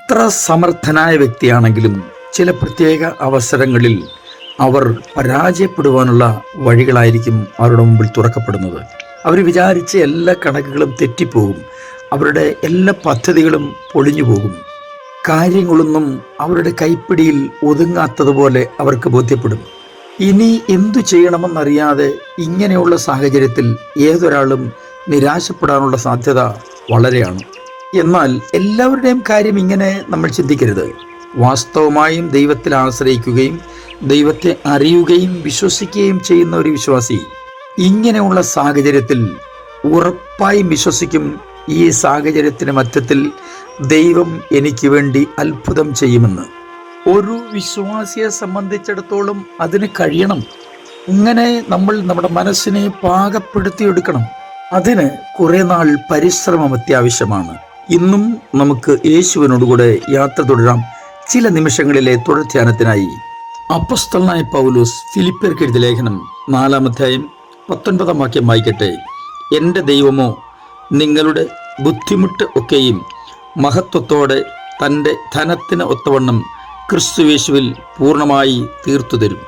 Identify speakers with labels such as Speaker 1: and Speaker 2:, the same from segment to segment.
Speaker 1: എത്ര സമർത്ഥനായ വ്യക്തിയാണെങ്കിലും ചില പ്രത്യേക അവസരങ്ങളിൽ അവർ പരാജയപ്പെടുവാനുള്ള വഴികളായിരിക്കും അവരുടെ മുമ്പിൽ തുറക്കപ്പെടുന്നത്. അവർ വിചാരിച്ച എല്ലാ കണക്കുകളും തെറ്റിപ്പോകും. അവരുടെ എല്ലാ പദ്ധതികളും പൊളിഞ്ഞു പോകും കാര്യങ്ങളൊന്നും അവരുടെ കൈപ്പിടിയിൽ ഒതുങ്ങാത്തതുപോലെ അവർക്ക് ബോധ്യപ്പെടും. ഇനി എന്തു ചെയ്യണമെന്നറിയാതെ ഇങ്ങനെയുള്ള സാഹചര്യത്തിൽ ഏതൊരാളും നിരാശപ്പെടാനുള്ള സാധ്യത വളരെയാണ്. എന്നാൽ എല്ലാവരുടെയും കാര്യം ഇങ്ങനെ നമ്മൾ ചിന്തിക്കരുത്. വാസ്തവമായും ദൈവത്തിൽ ആശ്രയിക്കുകയും ദൈവത്തെ അറിയുകയും വിശ്വസിക്കുകയും ചെയ്യുന്ന ഒരു വിശ്വാസി ഇങ്ങനെയുള്ള സാഹചര്യത്തിൽ ഉറപ്പായും വിശ്വസിക്കും ഈ സാഹചര്യത്തിന് മധ്യത്തിൽ ദൈവം എനിക്ക് വേണ്ടി അത്ഭുതം ചെയ്യുമെന്ന്. ഒരു വിശ്വാസിയെ സംബന്ധിച്ചിടത്തോളം അതിന് കഴിയണം. ഇങ്ങനെ നമ്മൾ നമ്മുടെ മനസ്സിനെ പാകപ്പെടുത്തിയെടുക്കണം. അതിന് കുറേ നാൾ പരിശ്രമം അത്യാവശ്യമാണ്. ഇന്നും നമുക്ക് യേശുവിനോടുകൂടെ യാത്ര തുടരാം. ചില നിമിഷങ്ങളിലെ തുടർധ്യാനത്തിനായി. അപ്പസ്തലനായ പൗലൂസ് ഫിലിപ്പേർക്ക് എഴുതിയ ലേഖനം നാലാം അധ്യായം പത്തൊൻപതാം വാക്യം വായിക്കട്ടെ. എന്റെ ദൈവമോ നിങ്ങളുടെ ബുദ്ധിമുട്ട് ഒക്കെയും മഹത്വത്തോടെ തന്റെ ധനത്തിന് ഒത്തവണ്ണം ക്രിസ്തുവേശുവിൽ പൂർണമായി തീർത്തു തരും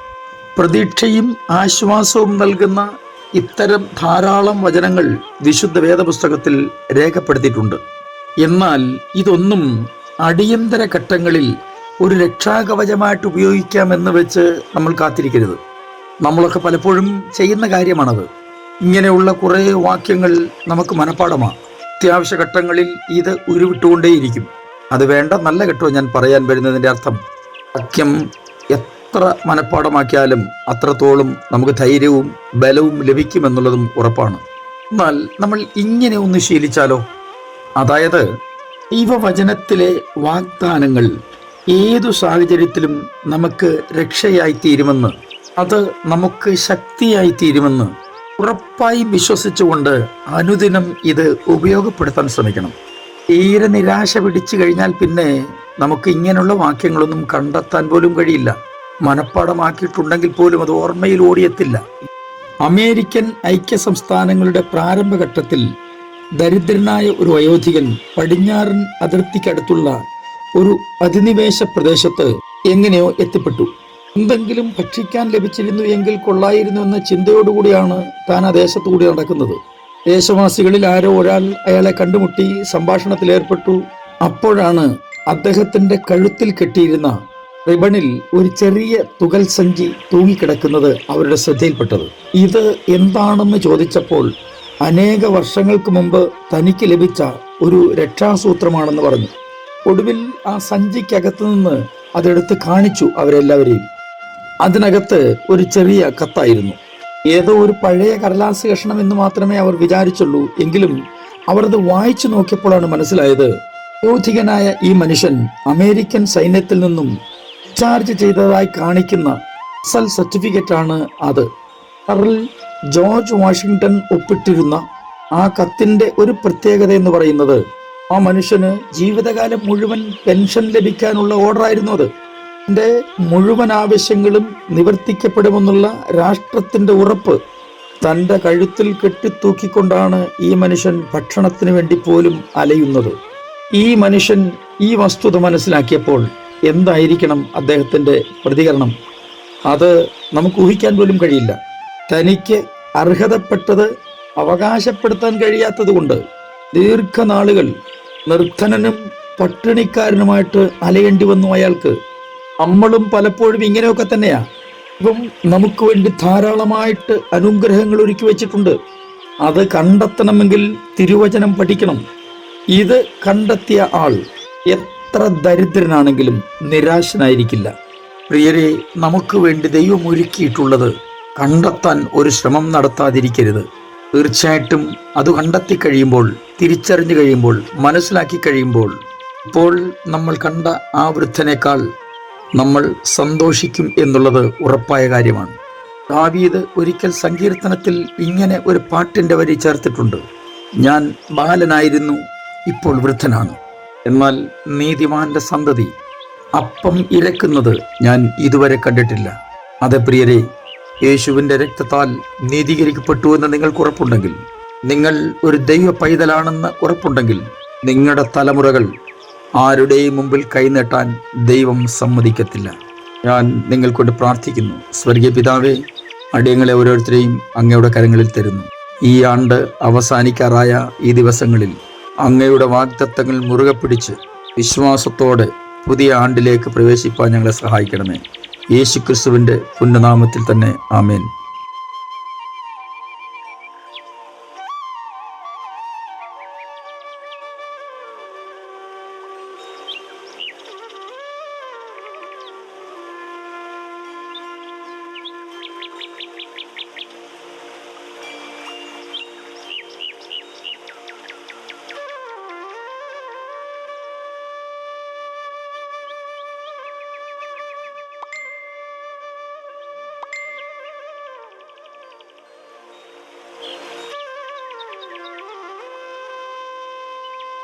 Speaker 1: പ്രതീക്ഷയും ആശ്വാസവും നൽകുന്ന ഇത്തരം ധാരാളം വചനങ്ങൾ വിശുദ്ധ വേദപുസ്തകത്തിൽ രേഖപ്പെടുത്തിയിട്ടുണ്ട്. എന്നാൽ ഇതൊന്നും അടിയന്തര ഘട്ടങ്ങളിൽ ഒരു രക്ഷാകവചമായിട്ട് ഉപയോഗിക്കാമെന്ന് വെച്ച് നമ്മൾ കാത്തിരിക്കരുത്. നമ്മളൊക്കെ പലപ്പോഴും ചെയ്യുന്ന കാര്യമാണത്. ഇങ്ങനെയുള്ള കുറേ വാക്യങ്ങൾ നമുക്ക് മനഃപ്പാടമാണ് അത്യാവശ്യ ഘട്ടങ്ങളിൽ ഇത് ഉരുവിട്ടുകൊണ്ടേയിരിക്കും. അത് വേണ്ട നല്ല ഘട്ടവും ഞാൻ പറയാൻ വരുന്നതിന്റെ അർത്ഥം. വാക്യം എത്ര മനഃപ്പാടമാക്കിയാലും അത്രത്തോളം നമുക്ക് ധൈര്യവും ബലവും ലഭിക്കുമെന്നുള്ളതും ഉറപ്പാണ്. എന്നാൽ നമ്മൾ ഇങ്ങനെ ഒന്ന് ശീലിച്ചാലോ? അതായത് ദൈവവചനത്തിലെ വാഗ്ദാനങ്ങൾ ഏതു സാഹചര്യത്തിലും നമുക്ക് രക്ഷയായി തീരുമെന്ന് അത് നമുക്ക് ശക്തിയായി തീരുമെന്ന് ഉറപ്പായി വിശ്വസിച്ചുകൊണ്ട് അനുദിനം ഇത് ഉപയോഗപ്പെടുത്താൻ ശ്രമിക്കണം. തീരെ നിരാശ പിടിച്ചു കഴിഞ്ഞാൽ പിന്നെ നമുക്ക് ഇങ്ങനെയുള്ള വാക്യങ്ങളൊന്നും കണ്ടെത്താൻ പോലും കഴിയില്ല. മനഃപ്പാടമാക്കിയിട്ടുണ്ടെങ്കിൽ പോലും അത് ഓർമ്മയിൽ ഓടിയെത്തില്ല. അമേരിക്കൻ ഐക്യ സംസ്ഥാനങ്ങളുടെ പ്രാരംഭഘട്ടത്തിൽ ദരിദ്രനായ ഒരു വയോധികൻ പടിഞ്ഞാറൻ അതിർത്തിക്കടുത്തുള്ള ഒരു അധിനിവേശ പ്രദേശത്ത് എങ്ങനെയോ എത്തിപ്പെട്ടു. എന്തെങ്കിലും ഭക്ഷിക്കാൻ ലഭിച്ചിരുന്നു എങ്കിൽ കൊള്ളായിരുന്നു എന്ന ചിന്തയോടുകൂടിയാണ് താൻ ആ ദേശത്തുകൂടി നടക്കുന്നത്. ദേശവാസികളിൽ ആരോ ഒരാൾ അയാളെ കണ്ടുമുട്ടി സംഭാഷണത്തിൽ ഏർപ്പെട്ടു. അപ്പോഴാണ് അദ്ദേഹത്തിന്റെ കഴുത്തിൽ കെട്ടിയിരുന്ന റിബണിൽ ഒരു ചെറിയ തുകൽ സഞ്ചി തൂങ്ങിക്കിടക്കുന്നത് അവരുടെ ശ്രദ്ധയിൽപ്പെട്ടത്. ഇത് എന്താണെന്ന് ചോദിച്ചപ്പോൾ അനേക വർഷങ്ങൾക്ക് മുമ്പ് തനിക്ക് ലഭിച്ച ഒരു രക്ഷാസൂത്രമാണെന്ന് പറഞ്ഞു. ഒടുവിൽ ആ സഞ്ചിക്കകത്ത് നിന്ന് അതെടുത്ത് കാണിച്ചു അവരെല്ലാവരെയും. അതിനകത്ത് ഒരു ചെറിയ കത്തായിരുന്നു. ഏതോ ഒരു പഴയ കടലാസ് കഷണം എന്ന് മാത്രമേ അവർ വിചാരിച്ചുള്ളൂ. എങ്കിലും അവർ അത് വായിച്ചു നോക്കിയപ്പോഴാണ് മനസ്സിലായത് യോധികനായ ഈ മനുഷ്യൻ അമേരിക്കൻ സൈന്യത്തിൽ നിന്നും ചാർജ് ചെയ്തതായി കാണിക്കുന്ന സൽ സർട്ടിഫിക്കറ്റാണ് അത്. കർൽ ജോർജ് വാഷിങ്ടൺ ഒപ്പിട്ടിരുന്ന ആ കത്തിന്റെ ഒരു പ്രത്യേകത എന്ന് പറയുന്നത് ആ മനുഷ്യന് ജീവിതകാലം മുഴുവൻ പെൻഷൻ ലഭിക്കാനുള്ള ഓർഡർ ആയിരുന്നു അത്. എന്റെ മുഴുവൻ ആവശ്യങ്ങളും നിവർത്തിക്കപ്പെടുമെന്നുള്ള രാഷ്ട്രത്തിന്റെ ഉറപ്പ് തന്റെ കഴുത്തിൽ കെട്ടിത്തൂക്കിക്കൊണ്ടാണ് ഈ മനുഷ്യൻ ഭക്ഷണത്തിന് വേണ്ടി പോലും അലയുന്നത്. ഈ മനുഷ്യൻ ഈ വസ്തുത മനസ്സിലാക്കിയപ്പോൾ എന്തായിരിക്കണം അദ്ദേഹത്തിന്റെ പ്രതികരണം? അത് നമുക്ക് ഊഹിക്കാൻ പോലും കഴിയില്ല. തനിക്ക് അർഹതപ്പെട്ടത് അവകാശപ്പെടുത്താൻ കഴിയാത്തത് കൊണ്ട് ദീർഘനാളുകൾ നിർധനനും പട്ടിണിക്കാരനുമായിട്ട് അലയേണ്ടി വന്നു അയാൾക്ക്. നമ്മളും പലപ്പോഴും ഇങ്ങനെയൊക്കെ തന്നെയാ. ഇപ്പം നമുക്ക് വേണ്ടി ധാരാളമായിട്ട് അനുഗ്രഹങ്ങൾ ഒരുക്കി വെച്ചിട്ടുണ്ട്. അത് കണ്ടെത്തണമെങ്കിൽ തിരുവചനം പഠിക്കണം. ഇത് കണ്ടെത്തിയ ആൾ എത്ര ദരിദ്രനാണെങ്കിലും നിരാശനായിരിക്കില്ല. പ്രിയരെ നമുക്ക് വേണ്ടി ദൈവം ഒരുക്കിയിട്ടുള്ളത് കണ്ടെത്താൻ ഒരു ശ്രമം നടത്താതിരിക്കരുത്. തീർച്ചയായിട്ടും അത് കണ്ടെത്തി കഴിയുമ്പോൾ തിരിച്ചറിഞ്ഞു കഴിയുമ്പോൾ മനസ്സിലാക്കി കഴിയുമ്പോൾ ഇപ്പോൾ നമ്മൾ കണ്ട ആ വൃദ്ധനേക്കാൾ നമ്മൾ സന്തോഷിക്കും എന്നുള്ളത് ഉറപ്പായ കാര്യമാണ്. ദാവീദ് ഒരിക്കൽ സങ്കീർത്തനത്തിൽ ഇങ്ങനെ ഒരു പാട്ടിന്റെ വരി ചേർത്തിട്ടുണ്ട്. ഞാൻ ബാലനായിരുന്നു ഇപ്പോൾ വൃദ്ധനാണ്. എന്നാൽ നീതിമാന്റെ സന്തതി അപ്പം ഇരക്കുന്നത് ഞാൻ ഇതുവരെ കണ്ടിട്ടില്ല. അതെ പ്രിയരെ യേശുവിന്റെ രക്തത്താൽ നീതീകരിക്കപ്പെട്ടു എന്ന് നിങ്ങൾക്ക് ഉറപ്പുണ്ടെങ്കിൽ നിങ്ങൾ ഒരു ദൈവ പൈതലാണെന്ന് ഉറപ്പുണ്ടെങ്കിൽ നിങ്ങളുടെ തലമുറകൾ ആരുടെയും മുമ്പിൽ കൈനീട്ടാൻ ദൈവം സമ്മതിക്കത്തില്ല. ഞാൻ നിങ്ങൾക്കൊണ്ട് പ്രാർത്ഥിക്കുന്നു. സ്വർഗീയ പിതാവേ അടിയങ്ങളെ ഓരോരുത്തരെയും അങ്ങയുടെ കരങ്ങളിൽ തരുന്നു. ഈ ആണ്ട് അവസാനിക്കാറായ ഈ ദിവസങ്ങളിൽ അങ്ങയുടെ വാഗ്ദത്തങ്ങൾ മുറുകെ പിടിച്ച് വിശ്വാസത്തോടെ പുതിയ ആണ്ടിലേക്ക് പ്രവേശിപ്പാൻ ഞങ്ങളെ സഹായിക്കണമേ. യേശു ക്രിസ്തുവിന്റെ പുണ്യനാമത്തിൽ തന്നെ ആമേൻ.